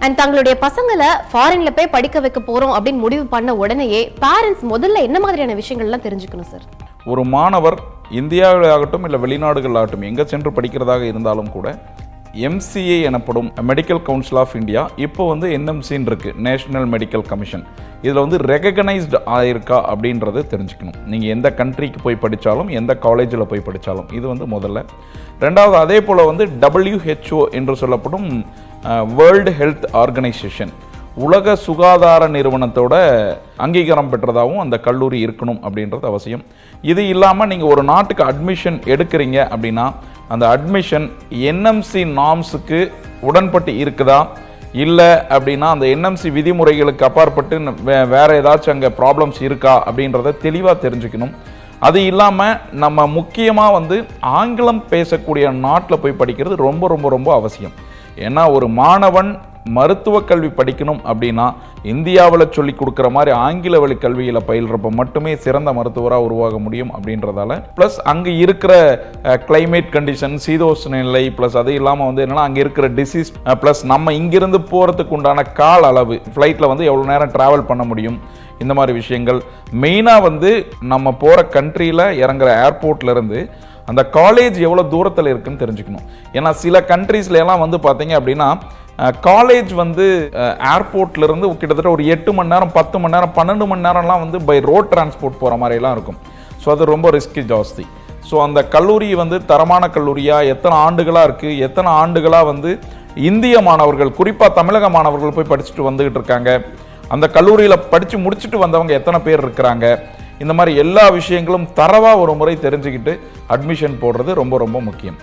And தங்களுடைய பசங்களை ஃபாரின்ல போய் படிக்க வைக்க போறோம் அப்படின்னு முடிவு பண்ண உடனேயே பேரண்ட்ஸ் முதல்ல என்ன மாதிரியான விஷயங்கள்லாம் தெரிஞ்சுக்கணும் சார் ஒரு மாணவர் இந்தியாவில் ஆகட்டும் இல்லை வெளிநாடுகள் ஆகட்டும் எங்கே சென்று படிக்கிறதாக இருந்தாலும் கூட எம்சிஏ எனப்படும் மெடிக்கல் கவுன்சில் ஆஃப் இந்தியா இப்போ வந்து என்எம்சின்னு இருக்குது நேஷனல் மெடிக்கல் கமிஷன் இதில் வந்து ரெகக்னைஸ்டு ஆயிருக்கா அப்படின்றத தெரிஞ்சுக்கணும். நீங்கள் எந்த கண்ட்ரிக்கு போய் படித்தாலும் எந்த காலேஜில் போய் படித்தாலும் இது வந்து முதல்ல. ரெண்டாவது அதே போல் வந்து டபிள்யூஹெச்ஓ என்று சொல்லப்படும் வேர்ல்டு ஹெல்த் ஆர்கனைசேஷன் உலக சுகாதார நிறுவனத்தோட அங்கீகாரம் பெற்றதாகவும் அந்த கல்லூரி இருக்கணும் அப்படின்றது அவசியம். இது இல்லாமல் நீங்கள் ஒரு நாட்டுக்கு அட்மிஷன் எடுக்கிறீங்க அப்படின்னா அந்த அட்மிஷன் என்எம்சி நாம்ஸுக்கு உடன்பட்டு இருக்குதா? இல்லை அப்படின்னா அந்த என்எம்சி விதிமுறைகளுக்கு அப்பாற்பட்டு வே வேறு ஏதாச்சும் அங்கே ப்ராப்ளம்ஸ் இருக்கா அப்படின்றத தெளிவாக தெரிஞ்சுக்கணும். அது இல்லாமல் நம்ம முக்கியமாக வந்து ஆங்கிலம் பேசக்கூடிய நாட்டில் போய் படிக்கிறது ரொம்ப ரொம்ப ரொம்ப அவசியம். ஏன்னா ஒரு மாணவன் மருத்துவ கல்வி படிக்கணும் அப்படின்னா இந்தியாவில் சொல்லி கொடுக்குற மாதிரி ஆங்கில வழி கல்வியில் பயில்றப்ப மட்டுமே சிறந்த மருத்துவராக உருவாக முடியும் அப்படின்றதால. ப்ளஸ் அங்கே இருக்கிற கிளைமேட் கண்டிஷன் சீதோஷ்ண நிலை ப்ளஸ் அது இல்லாமல் வந்து என்னென்னா அங்கே இருக்கிற டிசீஸ் ப்ளஸ் நம்ம இங்கிருந்து போகிறதுக்கு உண்டான கால அளவு ஃப்ளைட்டில் வந்து எவ்வளோ நேரம் ட்ராவல் பண்ண முடியும் இந்த மாதிரி விஷயங்கள். மெயினாக வந்து நம்ம போகிற கண்ட்ரியில் இறங்குற ஏர்போர்ட்லேருந்து அந்த காலேஜ் எவ்வளோ தூரத்தில் இருக்குன்னு தெரிஞ்சுக்கணும். ஏன்னா சில countries-ல எல்லாம் வந்து பார்த்தீங்க அப்படின்னா காலேஜ் வந்து ஏர்போர்ட்லேருந்து கிட்டத்தட்ட ஒரு எட்டு மணி நேரம் பத்து மணி நேரம் பன்னெண்டு மணி நேரம்லாம் வந்து பை ரோட் டிரான்ஸ்போர்ட் போகிற மாதிரிலாம் இருக்கும். ஸோ அது ரொம்ப ரிஸ்கி ஜாஸ்தி. ஸோ அந்த கல்லூரி வந்து தரமான கல்லூரியாக எத்தனை ஆண்டுகளாக இருக்குது எத்தனை ஆண்டுகளாக வந்து இந்திய மாணவர்கள் குறிப்பாக தமிழக மாணவர்கள் போய் படிச்சுட்டு வந்துக்கிட்டு இருக்காங்க? அந்த கல்லூரியில் படித்து முடிச்சுட்டு வந்தவங்க எத்தனை பேர் இருக்கிறாங்க? இந்த மாதிரி எல்லா விஷயங்களும் தரவாக ஒரு முறை தெரிஞ்சுக்கிட்டு அட்மிஷன் போடுறது ரொம்ப ரொம்ப முக்கியம்.